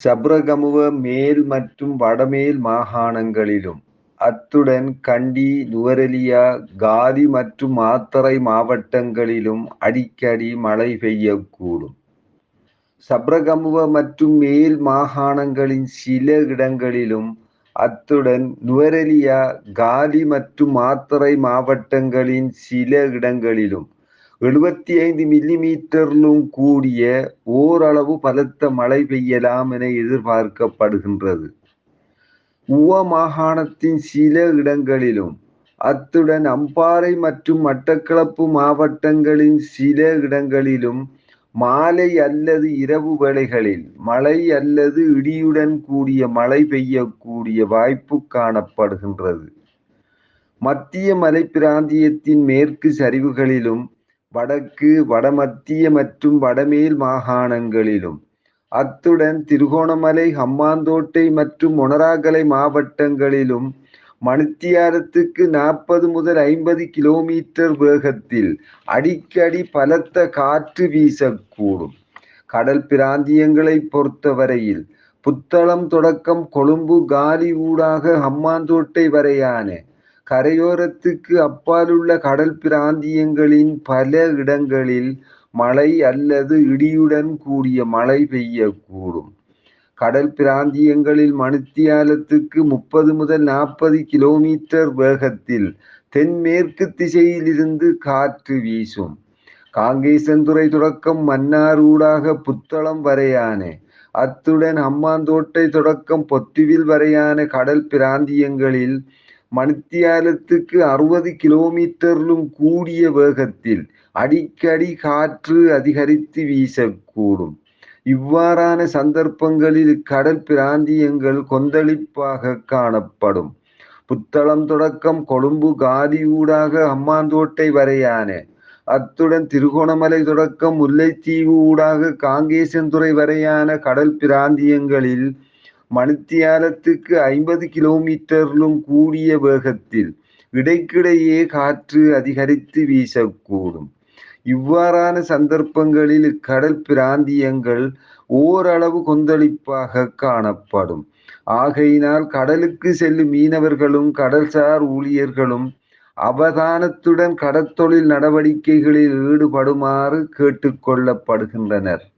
சப்ரகமுவ மேல் மற்றும் வடமேல் மாகாணங்களிலும், அத்துடன் கண்டி, நுவரெலியா, காலி மற்றும் மாத்தறை மாவட்டங்களிலும் அடிக்கடி மழை பெய்யக்கூடும். சப்ரகமுவ மற்றும் மேல் மாகாணங்களின் சில இடங்களிலும், அத்துடன் நுவரெலியா, காலி மற்றும் மாத்தறை மாவட்டங்களின் சில இடங்களிலும் எழுபத்தி ஐந்து மில்லிமீட்டரிலும் கூடிய ஓரளவு பலத்த மழை பெய்யலாம் என எதிர்பார்க்கப்படுகின்றது. உவ மாகாணத்தின் சில இடங்களிலும், அத்துடன் அம்பாறை மற்றும் மட்டக்களப்பு மாவட்டங்களின் சில இடங்களிலும் மாலை அல்லது இரவு வேளைகளில் மழை அல்லது இடியுடன் கூடிய மழை பெய்யக்கூடிய வாய்ப்பு காணப்படுகின்றது. மத்திய மலைப்பிராந்தியத்தின் மேற்கு சரிவுகளிலும், வடக்கு, வடமத்திய மற்றும் வடமேல் மாகாணங்களிலும், அத்துடன் திருகோணமலை, ஹம்மாந்தோட்டை மற்றும் மொனராகலை மாவட்டங்களிலும் மணித்தியாரத்துக்கு நாற்பது முதல் ஐம்பது கிலோமீட்டர் வேகத்தில் அடிக்கடி பலத்த காற்று வீசக்கூடும். கடல் பிராந்தியங்களை பொறுத்தவரையில், புத்தளம் தொடக்கம் கொழும்பு காலி ஊடாக ஹம்மாந்தோட்டை வரையான கரையோரத்துக்கு அப்பாலுள்ள கடல் பிராந்தியங்களின் பல இடங்களில் மழை அல்லது இடியுடன் கூடிய மழை பெய்யக்கூடும். கடல் பிராந்தியங்களில் மணித்தியாலத்துக்கு முப்பது முதல் நாற்பது கிலோமீட்டர் வேகத்தில் தென்மேற்கு திசையிலிருந்து காற்று வீசும். காங்கேசன்துறை தொடக்கம் மன்னார் ஊடாக புத்தளம் வரையான, அத்துடன் அம்மாந்தோட்டை தொடக்கம் பொத்துவில் வரையான கடல் பிராந்தியங்களில் மணித்தியாலத்துக்கு அறுபது கிலோமீட்டரிலும் கூடிய வேகத்தில் அடிக்கடி காற்று அதிகரித்து வீசக்கூடும். இவ்வாறான சந்தர்ப்பங்களில் கடல் பிராந்தியங்கள் கொந்தளிப்பாக காணப்படும். புத்தளம் தொடக்கம் கொழும்பு காதி ஊடாக அம்மாந்தோட்டை வரையான, அத்துடன் திருகோணமலை தொடக்கம் முல்லைத்தீவு ஊடாக காங்கேசன்துறை வரையான கடல் பிராந்தியங்களில் மணித்தியாலத்துக்கு ஐம்பது கிலோமீட்டரிலும் கூடிய வேகத்தில் இடைக்கிடையே காற்று அதிகரித்து வீசக்கூடும். இவ்வாறான சந்தர்ப்பங்களில் இக்கடல் பிராந்தியங்கள் ஓரளவு கொந்தளிப்பாக காணப்படும். ஆகையினால் கடலுக்கு செல்லும் மீனவர்களும், கடல்சார் ஊழியர்களும் அவதானத்துடன் கடற்தொழில் நடவடிக்கைகளில் ஈடுபடுமாறு கேட்டுக்கொள்ளப்படுகின்றனர்